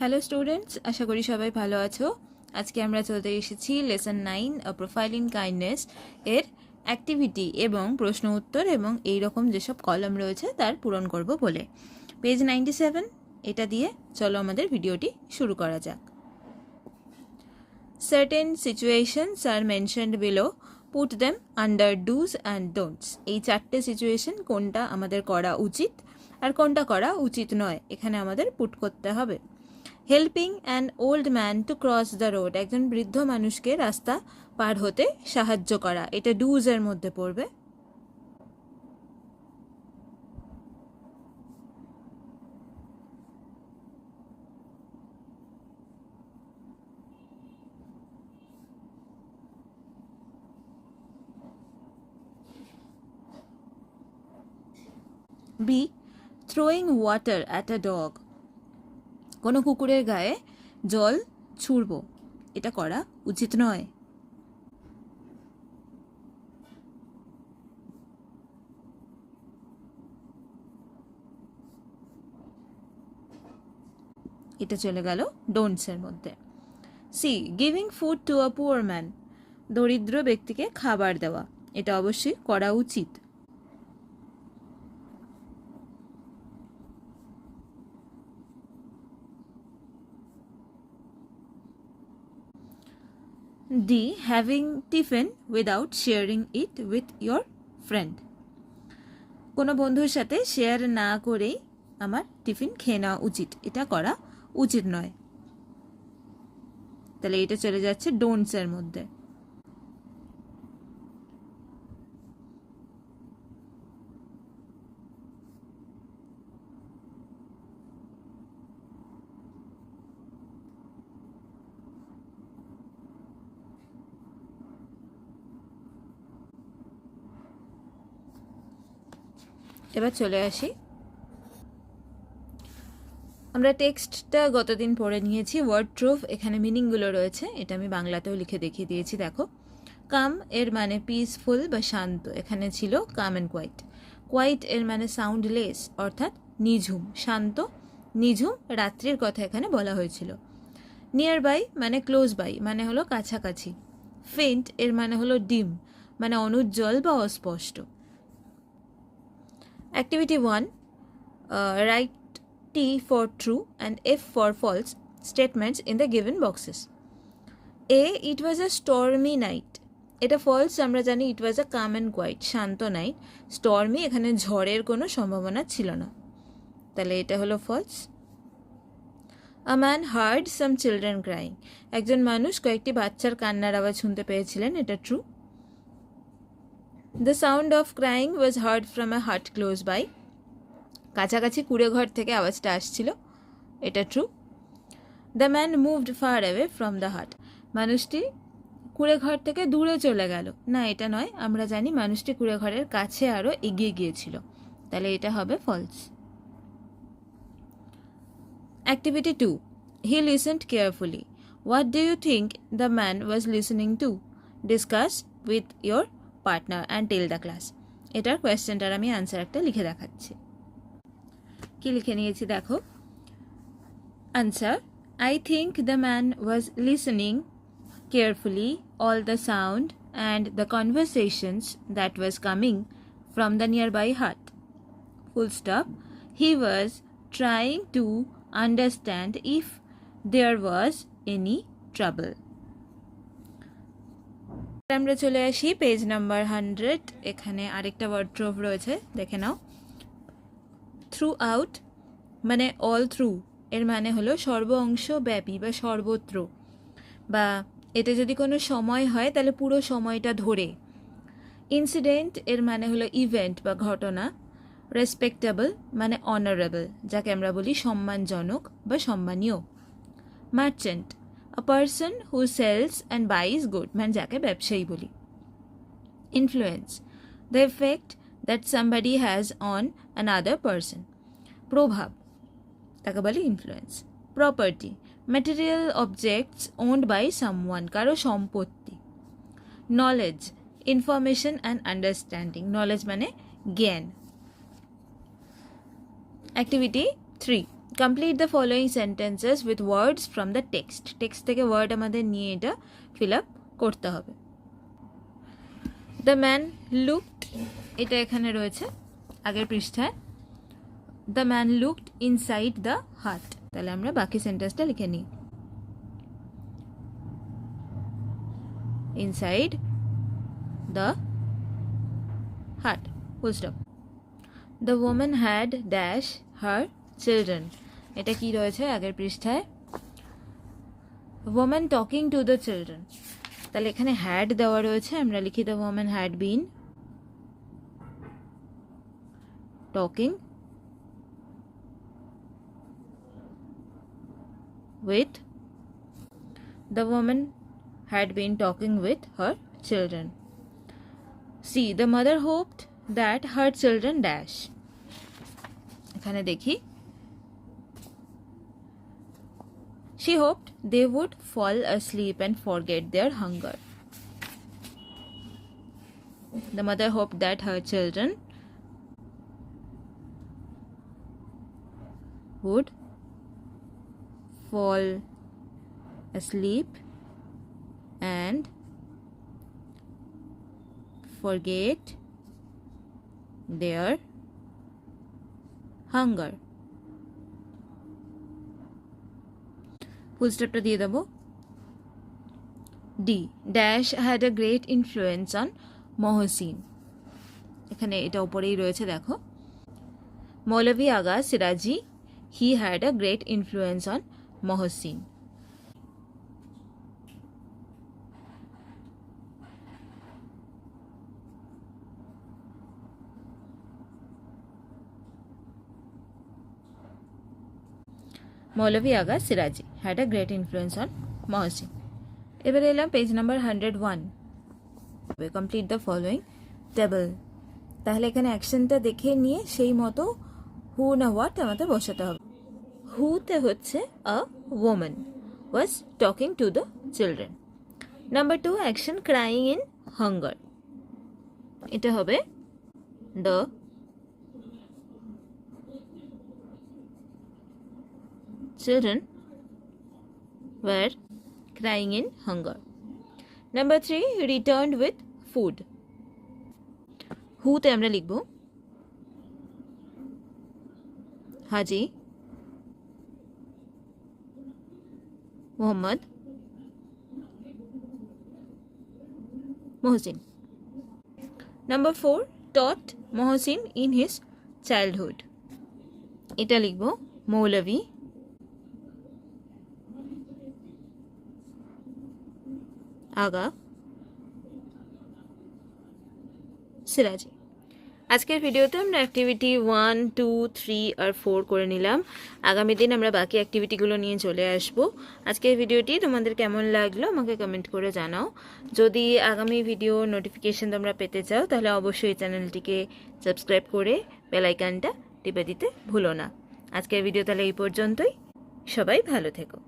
Hello students আশা করি সবাই ভালো আছো। আজকে আমরা চলতে এসেছি lesson nine profile in kindness এর অ্যাক্টিভিটি এবং প্রশ্ন উত্তর এবং এই রকম যেসব কলম রয়েছে তার পূরণ করব বলে। পেজ নাইনটি সেভেন এটা দিয়ে চলো আমাদের ভিডিওটি শুরু করা যাক। Certain situations are mentioned below put them under dos and don'ts এই চারটে সিচুয়েশন কোনটা আমাদের করা উচিত আর কোনটা করা উচিত নয়, এখানে আমাদের পুট করতে হবে। Helping an old man to cross the road একজন বৃদ্ধ মানুষকে রাস্তা পার হতে সাহায্য করা। এটা ডুজের মধ্যে পড়বে। B throwing water at a dog কোনো কুকুরের গায়ে জল ছুড়ব। এটা করা উচিত নয়। এটা চলে গেল ডোন্টসের মধ্যে। C, giving food to a poor man, দরিদ্র ব্যক্তিকে খাবার দেওয়া। এটা অবশ্যই করা উচিত। D having tiffin without sharing it with your friend কোনো বন্ধুর সাথে শেয়ার না করেই আমার টিফিন খেয়ে নেওয়া উচিত। এটা করা উচিত নয়। তাহলে এটা চলে যাচ্ছে ডোন্টসের মধ্যে। এবার চলে আসি। আমরা টেক্সটটা গতদিন পড়ে নিয়েছি ওয়ার্ড ট্রুফ এখানে মিনিংগুলো রয়েছে, এটা আমি বাংলাতেও লিখে দেখিয়ে দিয়েছি, দেখো। কাম এর মানে পিসফুল বা শান্ত, এখানে ছিল কাম অ্যান্ড কোয়াইট কোয়াইট এর মানে সাউন্ডলেস অর্থাৎ নিঝুম, শান্ত, নিঝুম, রাত্রির কথা এখানে বলা হয়েছিল। নিয়ার বাই মানে ক্লোজ বাই মানে হলো কাছাকাছি। ফেন্ট এর মানে হলো ডিম মানে অনুজ্জ্বল বা অস্পষ্ট। Activity 1 uh, Write T for true and F for false statements in the given boxes. A. It was a stormy night. এটা ফলস আমরা জানি it was a calm and quiet Shanto night stormy এখানে ঝড়ের কোনো সম্ভাবনা ছিল না তাহলে এটা হলো false a man heard some children crying একজন মানুষ কয়েকটি বাচ্চার কান্নার আওয়াজ শুনতে পেয়েছিলেন এটা true the sound of crying was heard from a hut close by কাছাকাছি কুড়ে ঘর থেকে আওয়াজটা আসছিল। এটা true the man moved far away from the hut মানুষটি কুড়ে ঘর থেকে দূরে চলে গেল। না, এটা নয়। আমরা জানি মানুষটি কুড়ে ঘরের কাছে আরও এগিয়ে গিয়েছিল। তাহলে এটা হবে false activity two he listened carefully what do you think the man was listening to discuss with your partner and tell the class এটার কোয়েশ্চেনটার আমি অ্যান্সার একটা লিখে দেখাচ্ছি। কি লিখে নিয়েছি দেখো? Answer I think the man was listening carefully all the sound and the conversations that was coming from the nearby hut full stop he was trying to understand if there was any trouble আমরা চলে আসি page number hundred এখানে আরেকটা ওয়ার্ড্রোভ রয়েছে, দেখে নাও। Throughout মানে অল থ্রু এর মানে হলো সর্ব অংশ ব্যাপী বা সর্বত্র। বা এতে যদি কোনো সময় হয়, তাহলে পুরো সময়টা ধরে। ইনসিডেন্ট এর মানে হলো ইভেন্ট বা ঘটনা। রেসপেক্টেবল মানে অনারেবল যাকে আমরা বলি সম্মানজনক বা সম্মানীয়। Merchant a person who sells and buys goods মানে যাকে ব্যবসায়ী বলি। Influence the effect that somebody has on another person প্রভাব, তাকে বলে influence property material objects owned by someone কারও সম্পত্তি। Knowledge information and understanding knowledge মানে জ্ঞান। Activity three complete the following sentences with words from the text text থেকে word আমাদের নিয়ে এটা ফিল আপ করতে হবে। দ্য ম্যান লুকড এটা এখানে রয়েছে, আগের পৃষ্ঠায়। The man looked inside the hut তাহলে আমরা বাকি সেন্টেন্সটা লিখে নিই। Inside the hut full stop the woman had dash her children এটা কি রয়েছে আগের পৃষ্ঠায় woman talking to the children তাহলে এখানে হ্যাড দেওয়া রয়েছে আমরা লিখি the woman had been talking with the woman had been talking with her children. See, the mother hoped that her children dash. এখানে দেখি She hoped they would fall asleep and forget their hunger. The mother hoped that her children would fall asleep and forget their hunger full স্টপটা দিয়ে দেবো। D dash had a great influence on Mohsin এখানে এটা ওপরেই রয়েছে, দেখো। Maulvi Aga Siraji he had a great influence on Mohsin Maulvi Aga Siraji had a great influence on Mohsin এবারে এলাম page number hundred one complete the following table তাহলে এখানে অ্যাকশনটা দেখে নিয়ে সেই মতো হু না হোয়াট আমাদের বসাতে হবে। হুতে হচ্ছে a woman was talking to the children number two action crying in hunger এটা হবে the children were crying in hunger. Number three, returned with food. হুতে আমরা লিখব Haji Mohammad Mohsin number four taught Mohsin in his childhood এটা লিখব মৌলভী আগা। সিরাজি। আজকের ভিডিওতে আমরা অ্যাক্টিভিটি ওয়ান টু থ্রি আর ফোর করে নিলাম। আগামী দিন আমরা বাকি অ্যাক্টিভিটিগুলো নিয়ে চলে আসব। আজকের ভিডিওটি তোমাদের কেমন লাগল আমাকে কমেন্ট করে জানাও। যদি আগামী ভিডিও নোটিফিকেশন তোমরা পেতে চাও, তাহলে অবশ্যই চ্যানেলটিকে সাবস্ক্রাইব করে বেলাইকানটা টিপে দিতে ভুলো না। আজকের ভিডিও তাহলে এই পর্যন্তই। সবাই ভালো থেকো।